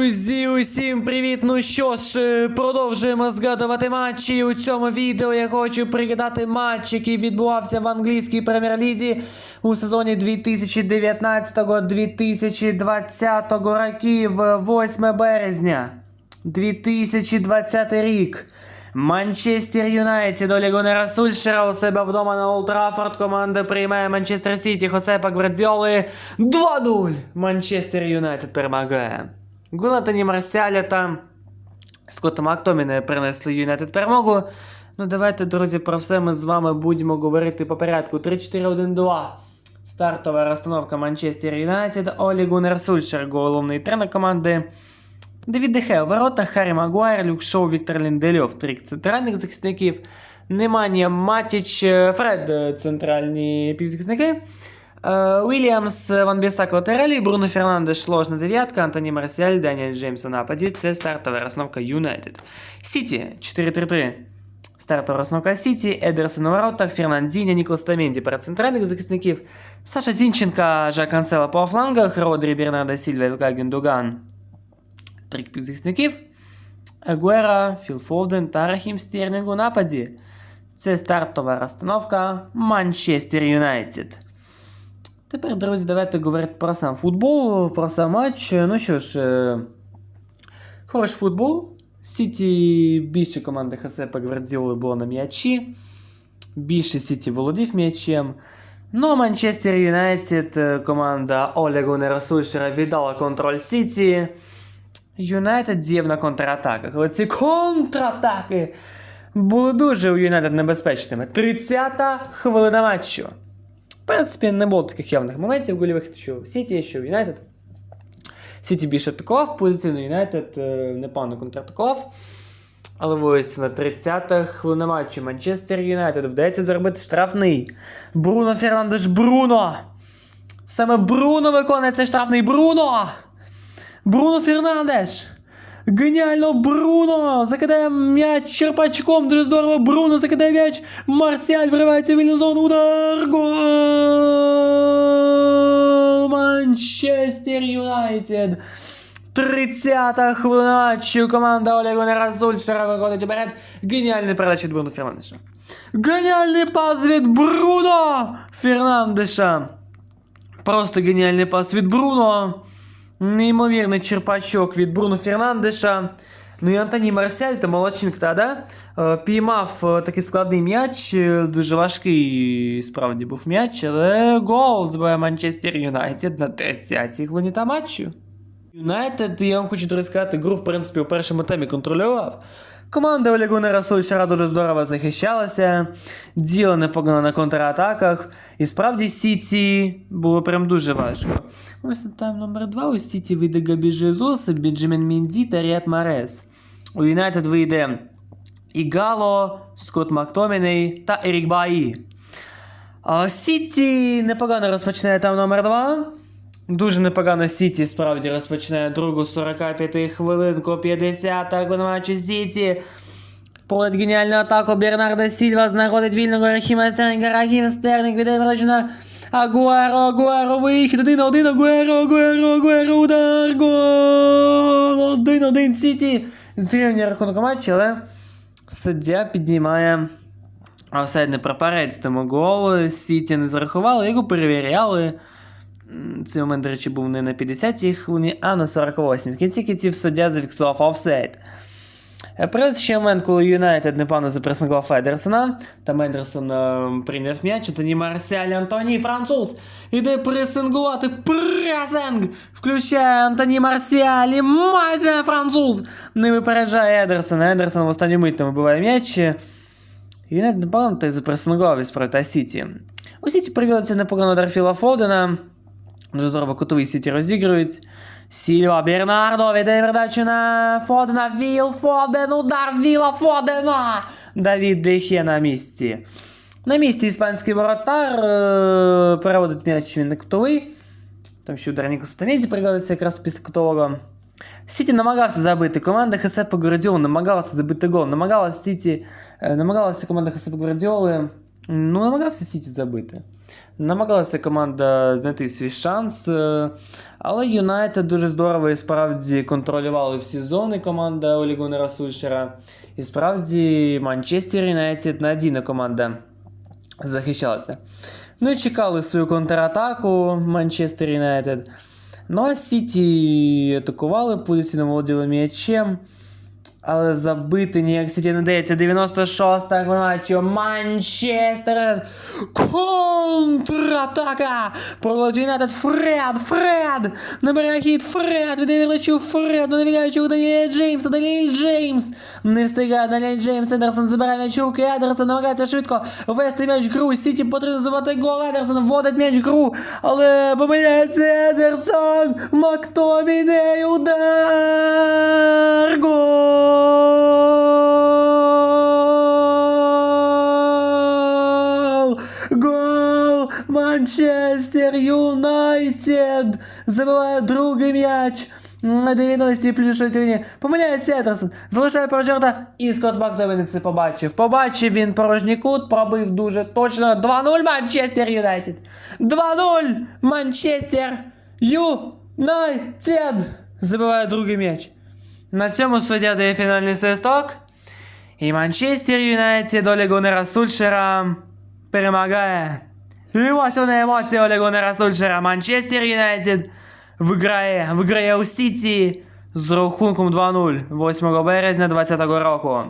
Друзі, усім привіт! Ну що ж, е, продовжуємо згадувати матчі. У цьому відео я хочу пригадати матч, який відбувався в англійській прем'єр-лізі у сезоні 2019-2020 років, 8 березня. 2020 рік. Манчестер Юнайтед Олі Гуннера Сульшера у себе вдома на Олд. Команда приймає Манчестер Сіті Хосепа Гвардіоли 2-0. Манчестер Юнайтед перемагає. Гулатані Марсіаля та Скотта Мактоміна принесли Юнайтед перемогу. Ну давайте, друзі, про все ми з вами будемо говорити по порядку. 3-4-1-2. Стартова розстановка Манчестер Юнайтед. Олі Гуннер Сульшер, головний тренер команди. Давід Дехе у воротах, Харрі Магуайр, Люк Шоу, Віктор Ліндельов, трик центральних захисників, Неманія Матіч, Фред центральні півзахисники, е, Уільямс, Ван Бісак латералі, Бруно Фернандеш ложна дев'ятка, Антоні Марсіаль, Даніель Джеймс у нападі. Це стартова розновка Юнайтед. Сіті 4-3-3. Стартова розновка Сіті, Едерсон у воротах, Фернандіня, Ніклас Таменді перед центральних захисників, Саша Зінченка, Жак Канцела по флангах, Родрі, Бернардо Сільва, Ілка Гюндоган, трик півзахисників. Агуера, Філ Фовден та Рахім Стерлінг у нападі. Це стартова розстановка Манчестер Юнайтед. Тепер, друзі, давайте говорити про сам футбол, про сам матч. Ну що ж, е, хороший футбол. Сіті більше команди Хасепа Гвардіоли було на м'ячі. Більше Сіті володів м'ячем. Ну, Манчестер Юнайтед, е, команда Оля Гуннера Сульшера віддала контроль Сіті. Юнайтед діяв на контратаках. Але ці контратаки були дуже у Юнайтед небезпечними. 30-та хвилина матчу. Принципі, не було таких явних моментів гольових, що в Сіті, що в Юнайтед. Сіті більше атакував, позиційно Юнайтед е, непогано контратакував. Але ось на 30-та хвилина матчу Манчестер Юнайтед вдається заробити штрафний. Бруно Фернандеш Бруно! Саме Бруно виконує цей штрафний Бруно! Бруно Фернандеш! Геніально Бруно! Закидає м'яч черпачком, дуже здорово. Бруно закидає м'яч. Марсіаль виривається в вільну зону. Удар! Манчестер Юнайтед! 30-та хвилина матчу. Команда Олега Гуннера Сульшера виходить уперед. Геніальний передача від Бруно Фернандеша. Геніальний пас від Бруно Фернандеша. Просто геніальний пас від Бруно. Неймовірний черпачок від Бруно Фернандеша. Ну і Антоні Марсіаль та молодчинка тоді е, піймав е, такий складний м'яч. е, Дуже важкий справді був м'яч, але гол збиває Манчестер Юнайтед на 30-й хвилині та матчу. Юнайтед, я вам хочу друзі, сказати, гру, в принципі, у першому темі контролював. Команда Олі Гуннера Сольшера дуже здорово захищалася, діла непогано на контратаках. І справді Сіті було прям дуже важко. Ось там номер 2 у Сіті вийде Габі Жезус, Бенджамін Мінді та Ріат Марес. У Юнайтед вийде Ігало, Скотт Мактоміней та Ерік Баї. Сіті непогано розпочинає там номер 2. Дуже непогано Сіті справді розпочинає другу 45 хвилинку, 50-та в матчі Сіті. Проводить геніальну атаку Бернарда Сільва, знаходить вільного Рахіма Стерлінга, Рахім Стерлінг віддає передачу на Агуеро, Агуеро, вихід, один один, Агуеро, Агуеро, Агуеро, удар, гол, один один Сіті. Зрівнює рахунок матчу, але суддя піднімає офсайдний прапорець, тому гол Сіті не зарахували, його перевіряли. Цей момент, до речі, був не на 50-й хвилині, а на 48-й. В кінці кінців суддя зафіксував офсайд. Е, Плюс ще момент, коли Юнайтед непевно запресингував Федерсона. Там Едерсон е, прийняв м'яч, а тоді Марсіаль Антоні француз іде пресингувати. Пресинг! Включає Антоні Марсіаль і майже француз не випереджає Едерсона. Едерсон в останню мить там вибиває м'яч. Юнайтед непогано та й запресингував із проти Сіті. У Сіті пригодиться непогано удар Філа Фодена. Дуже здорово кутовий Сіті розігрують. Сільва Бернардо віддає передачу на Фодена. Віл Фоден, удар Віла Фодена. Давід Дехе на місці. На місці іспанський воротар е, переводить м'яч він на кутовий. Там ще удар Ніколаса Тамеді пригодиться якраз після кутового. Сіті намагався забити. Команда Хесепа Гвардіоли намагалася забити гол. Намагалася Сіті, е, намагалася команда Хесепа Гвардіоли Ну, намагався Сіті забити. Намагалася команда знайти свій шанс, е, але Юнайтед дуже здорово і справді контролювали всі зони команда Олі Гуннера Сульшера. І справді Манчестер Юнайтед надійна команда захищалася. Ну і чекали свою контратаку Манчестер Юнайтед. Ну а Сіті атакували, позиційно володіли м'ячем. Але забити ніяк Сіті не дається. 96-та хвилина Манчестер. Контратака! Проводить Юнайтед Фред! Фред! Набирає хід Фред! Віддає Вірличу Фред! Навігаючи у Даніеля Джеймса! Даніель Джеймс! Не встигає Даніель Джеймс! Едерсон забирає м'яч у руки. Едерсон намагається швидко ввести м'яч гру. Сіті потрібно забити гол. Едерсон вводить м'яч в гру. Але помиляється Едерсон! Мактоміней удар! Гол! Гол! Манчестер Юнайтед! Забиває другий м'яч! На 90 плюс 6 хвилині. Помиляється Едерсон. Залишає порожньорта. І Скотт Мактоміні це побачив. Побачив він порожній кут, пробив дуже точно. 2-0 Манчестер Юнайтед. 2-0 Манчестер Юнайтед. Забиває другий м'яч. На цьому суддя дає фінальний свисток. І Манчестер Юнайтед Олі Гуннера Сульшера перемагає. І ось вони емоції Олі Гуннера Сульшера. Манчестер Юнайтед виграє, виграє у Сіті з рахунком 2-0 8 березня 2020 року.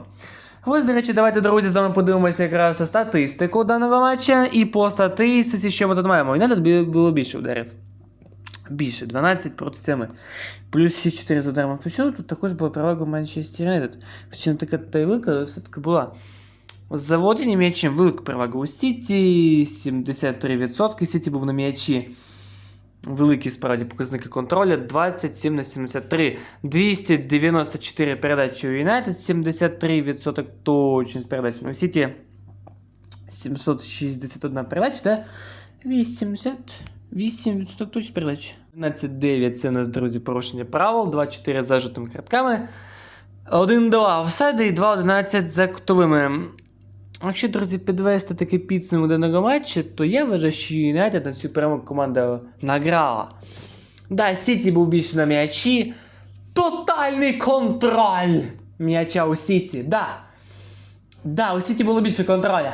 Ось, до речі, давайте, друзі, з вами подивимося якраз статистику даного матча. І по статистиці, що ми тут маємо. Юнайтед було більше ударів. Більше, 12 проти 7. Плюс 6-4 з ударами. Причому тут також була перевага Манчестер Юнайтед. Причому така та й велика, але все-таки була. За володінням м'ячем велика перевага у Сіті, 73%. Сіті був на м'ячі. Великі справді показники контролю 27 на 73. 294 передачі у Юнайтед, 73% точність передач. Ну, у Сіті 761 передача та 88% точність передач. 12-9 це у нас, друзі, порушення правил, 2-4 за жовтими картками. 1-2 офсайди і 2-11 за кутовими. Якщо, друзі, підвести такий підсумок даного матчу, то я вважаю, що Юнайтед на цю перемогу команда награла. Да, Сіті був більше на м'ячі. Тотальний контроль м'яча у Сіті. Да. Да, у Сіті було більше контроля.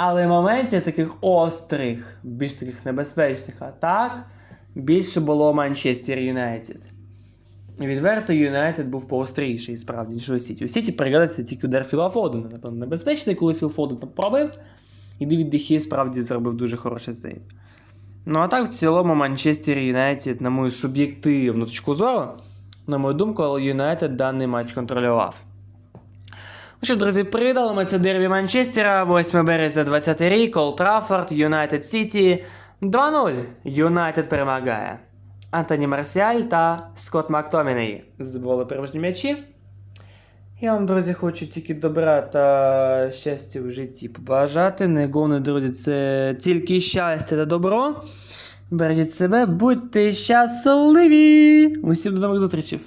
Але моментів таких острих, більш таких небезпечних атак більше було Манчестер Юнайтед. Відверто Юнайтед був поостріший, справді, ніж у Сіті. У Сіті пригадаться тільки удар Філа Фодена, напевно, небезпечний, коли Філ Фоден там пробив. І Девід Дехі справді зробив дуже хороший сейв. Ну а так, в цілому, Манчестер Юнайтед, на мою суб'єктивну точку зору, на мою думку, Юнайтед даний матч контролював. Ну що, друзі, придали ми це дербі Манчестера, 8 березня 20 рік, Олд Траффорд, Юнайтед Сіті. 2-0. Юнайтед перемагає. Антоні Марсіаль та Скотт Мактоміней забували переможні м'ячі. Я вам, друзі, хочу тільки добра та щастя в житті побажати. Найголовніше, друзі, це тільки щастя та добро. Бережіть себе, будьте щасливі! Усім до нових зустрічей!